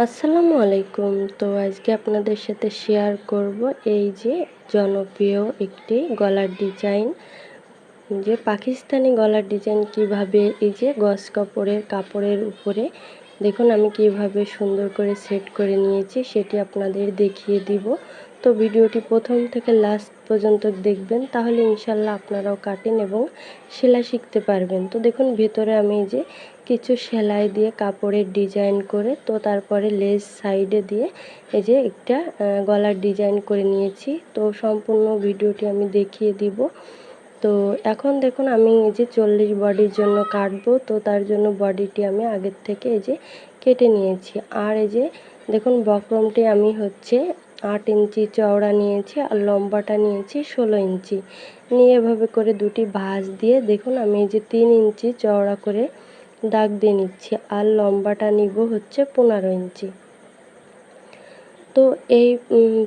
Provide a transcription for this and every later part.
আসসালামু আলাইকুম। তো আজকে আপনাদের সাথে শেয়ার করব এই যে জনপ্রিয় একটি গলার ডিজাইন যে পাকিস্তানি গলার ডিজাইন কীভাবে এই যে গস কাপড়ের কাপড়ের উপরে দেখুন, আমি কীভাবে সুন্দর করে সেট করে নিয়েছি, সেটি আপনাদের দেখিয়ে দিব। তো ভিডিওটি প্রথম থেকে লাস্ট পর্যন্ত দেখবেন, তাহলে ইনশাল্লাহ আপনারাও কাটেন এবং সেলাই শিখতে পারবেন। তো দেখুন, ভেতরে আমি যে কিছু সেলাই দিয়ে কাপড়ের ডিজাইন করে, তো তারপরে লেস সাইডে দিয়ে এই যে একটা গলার ডিজাইন করে নিয়েছি। তো সম্পূর্ণ ভিডিওটি আমি দেখিয়ে দিব। তো এখন দেখুন আমি এই যে চল্লিশ বডির জন্য কাটবো, তো তার জন্য বডিটি আমি আগের থেকে এই যে কেটে নিয়েছি। আর এই যে দেখুন বক্রমটি আমি হচ্ছে আট ইঞ্চি চওড়া নিয়েছি আর লম্বাটা নিয়েছি ষোলো ইঞ্চি। নিয়ে এভাবে করে দুটি ভাঁজ দিয়ে দেখুন আমি এই যে তিন ইঞ্চি চওড়া করে দাগ দিয়ে নিচ্ছি আর লম্বাটা নিব হচ্ছে পনেরো ইঞ্চি। তো এই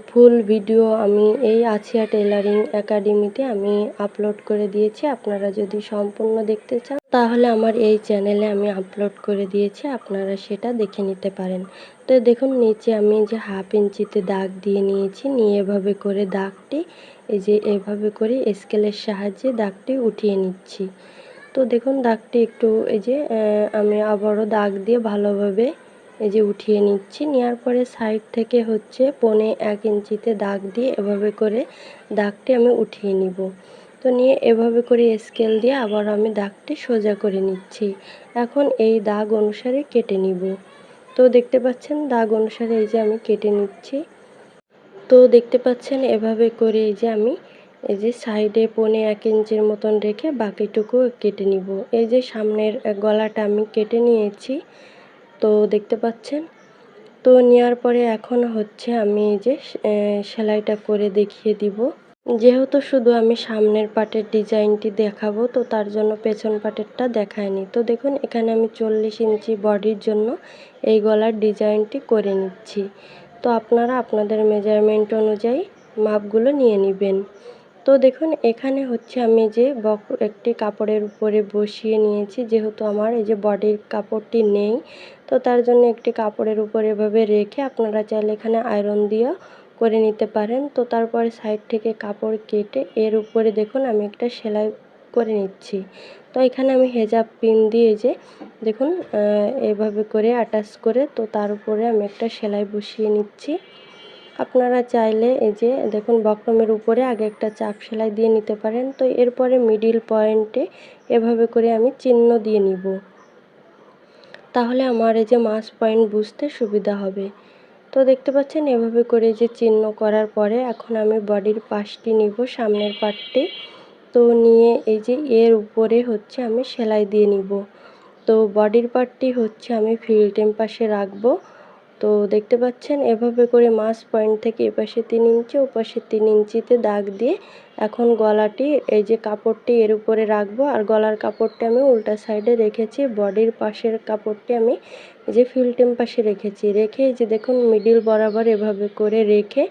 ফুল ভিডিও আমি এই আছিয়া টেলারিং একাডেমিতে আমি আপলোড করে দিয়েছি। আপনারা যদি সম্পূর্ণ দেখতে চান, তাহলে আমার এই চ্যানেলে আমি আপলোড করে দিয়েছি। আপনারা সেটা দেখে নিতে পারেন। তো দেখুন, নিচে আমি যে হাফ ইঞ্চিতে দাগ দিয়ে নিয়েছি, নিয়ে এভাবে করে দাগটি, এই যে এভাবে করে স্কেলের সাহায্যে দাগটি উঠিয়ে নিচ্ছি। তো দেখুন, দাগটি একটু, এই যে আমি আবারও দাগ দিয়ে ভালোভাবে এই যে উঠিয়ে নিচ্ছি। নেওয়ার পরে সাইড থেকে হচ্ছে পনে এক ইঞ্চিতে দাগ দিয়ে এভাবে করে দাগটি আমি উঠিয়ে নিব। তো নিয়ে এভাবে করে স্কেল দিয়ে আবার আমি দাগটি সোজা করে নিচ্ছি। এখন এই দাগ অনুসারে কেটে নিব। তো দেখতে পাচ্ছেন দাগ অনুসারে এই যে আমি কেটে নিচ্ছি। তো দেখতে পাচ্ছেন এভাবে করে এই যে আমি এই যে সাইডে পনে এক ইঞ্চির মতন রেখে বাকিটুকু কেটে নিব। এই যে সামনের গলাটা আমি কেটে নিয়েছি। তো দেখতে পাচ্ছেন। তো নেওয়ার পরে এখন হচ্ছে আমি যে সেলাইটা করে দেখিয়ে দিব। যেহেতু শুধু আমি সামনের পাটের ডিজাইনটি দেখাবো, তো তার জন্য পেছন পাটেরটা দেখায়নি। তো দেখুন, এখানে আমি চল্লিশ ইঞ্চি বডির জন্য এই গলার ডিজাইনটি করে নিচ্ছি। তো আপনারা আপনাদের মেজারমেন্ট অনুযায়ী মাপগুলো নিয়ে নেবেন। তো দেখুন, এখানে হচ্ছে আমি যে বক, একটি কাপড়ের উপরে বসিয়ে নিয়েছি, যেহেতু আমার এই যে বডির কাপড়টি নেই, তো তার জন্য একটি কাপড়ের উপরে এভাবে রেখে আপনারা চাইলে এখানে আয়রন দিয়েও করে নিতে পারেন। তো তারপরে সাইড থেকে কাপড় কেটে এর উপরে দেখুন, আমি একটা সেলাই করে নিচ্ছি। তো এখানে আমি হেজাব পিন দিয়ে যে দেখুন এভাবে করে অ্যাটাচ করে, তো তার উপরে আমি একটা সেলাই বসিয়ে নিচ্ছি। আপনারা চাইলে এই যে দেখুন বক্রমের উপরে আগে একটা চাপ সেলাই দিয়ে নিতে পারেন। তো এরপরে মিডিল পয়েন্টে এভাবে করে আমি চিহ্ন দিয়ে নিব। তাহলে আমার এই যে মাস পয়েন্ট বুঝতে সুবিধা হবে। তো দেখতে পাচ্ছেন এভাবে করে যে চিহ্ন করার পরে এখন আমি বডির পাশটি নিব, সামনের পাটটি। তো নিয়ে এই যে এর উপরে হচ্ছে আমি সেলাই দিয়ে নিব। তো বডির পার্টটি হচ্ছে আমি ফিল্টেম পাশে রাখব। তো দেখতে পাচ্ছেন, এভাবে করে মাছ পয়েন্ট থেকে এপাশে তিন ইঞ্চি, ওপাশে তিন ইঞ্চিতে দাগ দিয়ে এখন গলাটি, এই যে কাপড়টি এর উপরে রাখব। আর গলার কাপড়টি আমি উল্টা সাইডে রেখেছি, বডির পাশের কাপড়টি আমি যে ফিল্টেম পাশে রেখেছি। রেখে এই যে দেখুন মিডিল বরাবর এভাবে করে রেখে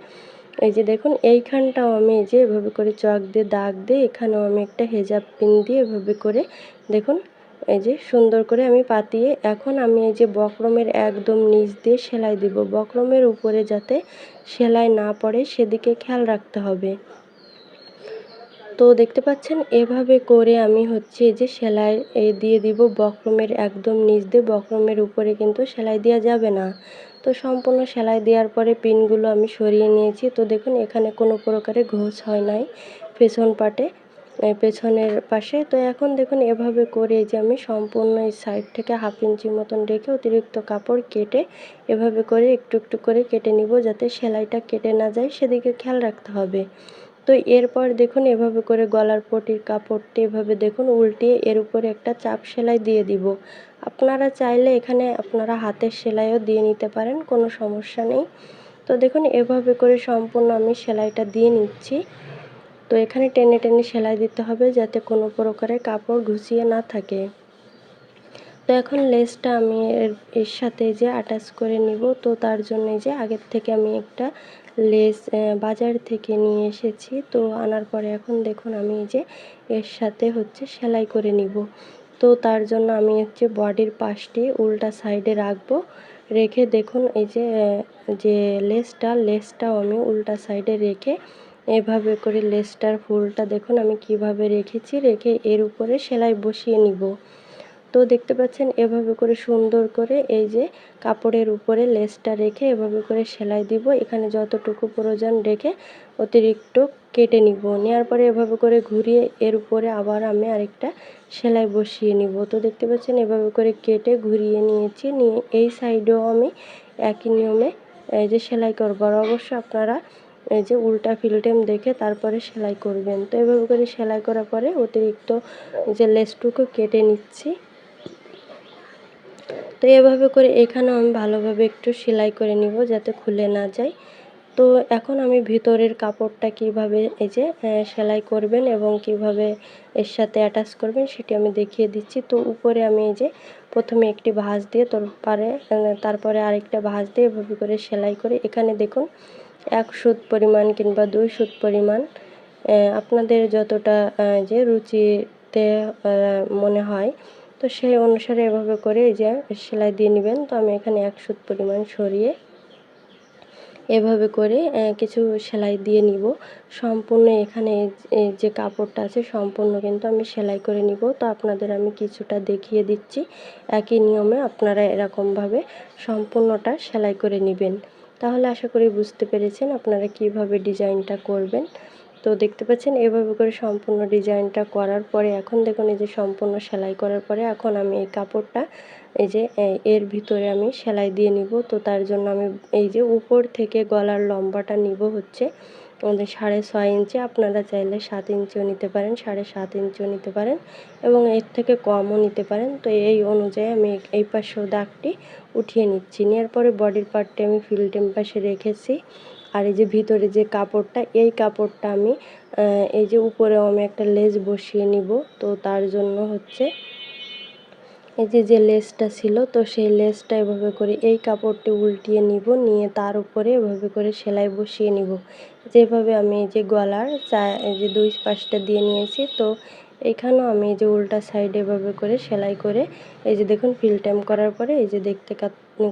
এই যে দেখুন, এইখানটাও আমি এই যে এভাবে করে চক দিয়ে, দাগ দিয়ে এখানেও আমি একটা হেজাব পিন দিয়ে এভাবে করে দেখুন এই যে সুন্দর করে আমি পাতিয়ে এখন আমি এই যে বক্রমের একদম নিচ দিয়ে সেলাই দিব। বক্রমের উপরে যাতে সেলাই না পড়ে সেদিকে খেয়াল রাখতে হবে। তো দেখতে পাচ্ছেন, এভাবে করে আমি হচ্ছে যে সেলাই দিয়ে দিব। বক্রমের একদম নিচ দিয়ে বক্রমের উপরে কিন্তু সেলাই দেওয়া যাবে না। তো সম্পূর্ণ সেলাই দেওয়ার পরে পিনগুলো আমি সরিয়ে নিয়েছি। তো দেখুন, এখানে কোনো প্রকারে ঘোষ হয় নাই। পেছন পাটে পেছনের পাশে। তো এখন দেখুন, এভাবে করে যে আমি সম্পূর্ণ এই সাইড থেকে হাফ ইঞ্চি মতন রেখে অতিরিক্ত কাপড় কেটে এভাবে করে একটু একটু করে কেটে নিব যাতে সেলাইটা কেটে না যায়, সেদিকে খেয়াল রাখতে হবে। তো এরপর দেখুন, এভাবে করে গলার পটির কাপড়টি এভাবে দেখুন, উল্টিয়ে এর উপরে একটা চাপ সেলাই দিয়ে দিব। আপনারা চাইলে এখানে আপনারা হাতের সেলাইও দিয়ে নিতে পারেন, কোনো সমস্যা নেই। তো দেখুন, এভাবে করে সম্পূর্ণ আমি সেলাইটা দিয়ে নিচ্ছি। তো এখানে টেনে টেনে সেলাই দিতে হবে যাতে কোনো প্রকারের কাপড় ঘুষিয়ে না থাকে। তো এখন লেসটা আমি এর সাথে যে অ্যাটাচ করে নিব, তো তার জন্য যে আগের থেকে আমি একটা লেস বাজার থেকে নিয়ে এসেছি। তো আনার পরে এখন দেখুন আমি যে এর সাথে হচ্ছে সেলাই করে নিব। তো তার জন্য আমি হচ্ছে বডির পাশটি উল্টা সাইডে রাখব। রেখে দেখুন এই যে যে লেসটা, লেসটাও আমি উল্টা সাইডে রেখে এভাবে করে লেসটার ফুলটা দেখুন, আমি কীভাবে রেখেছি, রেখে এর উপরে সেলাই বসিয়ে নিব। তো দেখতে পাচ্ছেন, এভাবে করে সুন্দর করে এই যে কাপড়ের উপরে লেসটা রেখে এভাবে করে সেলাই দিব। এখানে যতটুকু প্রয়োজন রেখে অতিরিক্ত কেটে নিব। নেওয়ার পরে এভাবে করে ঘুরিয়ে এর উপরে আবার আমি আরেকটা সেলাই বসিয়ে নিব। তো দেখতে পাচ্ছেন, এভাবে করে কেটে ঘুরিয়ে নিয়েছি। নিয়ে এই সাইডেও আমি একই নিয়মে এই যে সেলাই করব। আর অবশ্য আপনারা এই যে উল্টা ফিল্টেম দেখে তারপরে সেলাই করবেন। তো এভাবে করে সেলাই করার পরে অতিরিক্ত যে লেসটুকু কেটে নিচ্ছি। তো এভাবে করে এখানেও আমি ভালোভাবে একটু সেলাই করে নিব যাতে খুলে না যায়। তো এখন আমি ভিতরের কাপড়টা কীভাবে এই যে সেলাই করবেন এবং কীভাবে এর সাথে অ্যাটাচ করবেন সেটি আমি দেখিয়ে দিচ্ছি। তো উপরে আমি এই যে প্রথমে একটি ভাঁজ দিয়ে তারপরে তারপরে আরেকটা ভাঁজ দিয়ে এভাবে করে সেলাই করে এখানে দেখুন এক সুত পরিমাণ কিংবা দুই সুত পরিমাণ আপনাদের যতটা যে রুচিতে মনে হয়, তো সেই অনুসারে এভাবে করে যে সেলাই দিয়ে নেবেন। তো আমি এখানে এক সুত পরিমাণ সরিয়ে এভাবে করে কিছু সেলাই দিয়ে নিব। সম্পূর্ণ এখানে যে কাপড়টা আছে সম্পূর্ণ কিন্তু আমি সেলাই করে নিব। তো আপনাদের আমি কিছুটা দেখিয়ে দিচ্ছি। একই নিয়মে আপনারা এরকমভাবে সম্পূর্ণটা সেলাই করে নেবেন। তাহলে আশা করি বুঝতে পেরেছেন আপনারা কীভাবে ডিজাইনটা করবেন। তো দেখতে পাচ্ছেন, এভাবে করে সম্পূর্ণ ডিজাইনটা করার পরে, এখন দেখুন এই যে সম্পূর্ণ সেলাই করার পরে, এখন আমি এই কাপড়টা এই যে এর ভিতরে আমি সেলাই দিয়ে নিব। তো তার জন্য আমি এই যে উপর থেকে গলার লম্বাটা নিব হচ্ছে, আমাদের সাড়ে ছয় ইঞ্চি। আপনারা চাইলে সাত ইঞ্চিও নিতে পারেন, সাড়ে সাত ইঞ্চিও নিতে পারেন এবং এর থেকে কমও নিতে পারেন। তো এই অনুযায়ী আমি এই পাশেও দাগটি উঠিয়ে নিচ্ছি। নেওয়ার পরে বডির পার্টটি আমি ফিল্টেম পাশে রেখেছি। আর এই যে ভিতরে যে কাপড়টা, এই কাপড়টা আমি এই যে উপরেও আমি একটা লেজ বসিয়ে নিব। তো তার জন্য হচ্ছে এই যে যে লেসটা ছিল, তো সেই লেসটা এভাবে করে এই কাপড়টি উল্টিয়ে নিব, নিয়ে তার উপরে এভাবে করে সেলাই বসিয়ে নিব। যেভাবে আমি এই যে গলার চা, এই যে দুই পাশটা দিয়ে নিয়েছি, তো এখানেও আমি এই যে উল্টা সাইড এভাবে করে সেলাই করে, এই যে দেখুন ফিল টাইম করার পরে, এই যে দেখতে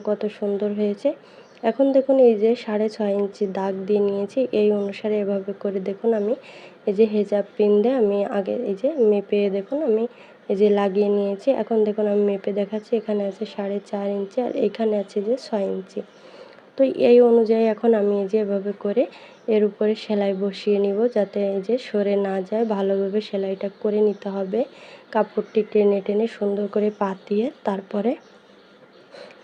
কত সুন্দর হয়েছে। এখন দেখুন এই যে সাড়ে ছয় ইঞ্চি দাগ দিয়ে নিয়েছি, এই অনুসারে এভাবে করে দেখুন আমি এই যে হেজাব পিন দিয়ে আমি আগে এই যে মেপে দেখুন আমি এই যে লাগিয়ে নিয়েছি। এখন দেখুন আমি মেপে দেখাচ্ছি, এখানে আছে সাড়ে চার ইঞ্চি আর এখানে আছে যে ছয় ইঞ্চি। তো এই অনুযায়ী এখন আমি এই যে এভাবে করে এর উপরে সেলাই বসিয়ে নিব যাতে এই যে সরে না যায়। ভালোভাবে সেলাইটা করে নিতে হবে কাপড়টি টেনে টেনে সুন্দর করে পাতিয়ে তারপরে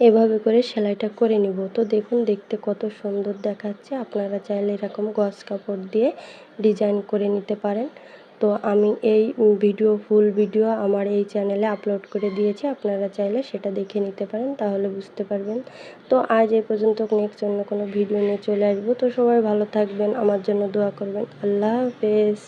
এভাবে করে সেলাইটা করে নিব। তো দেখুন, দেখতে কত সুন্দর দেখাচ্ছে। আপনারা চাইলে এরকম গজ কাপড় দিয়ে ডিজাইন করে নিতে পারেন। তো আমি এই ভিডিও, ফুল ভিডিও আমার এই চ্যানেলে আপলোড করে দিয়েছি। আপনারা চাইলে সেটা দেখে নিতে পারেন, তাহলে বুঝতে পারবেন। তো আজ এই পর্যন্ত নেক্সট অন্য কোনো ভিডিও নিয়ে চলে আসব। তো সবাই ভালো থাকবেন, আমার জন্য দোয়া করবেন। আল্লাহ হাফেজ।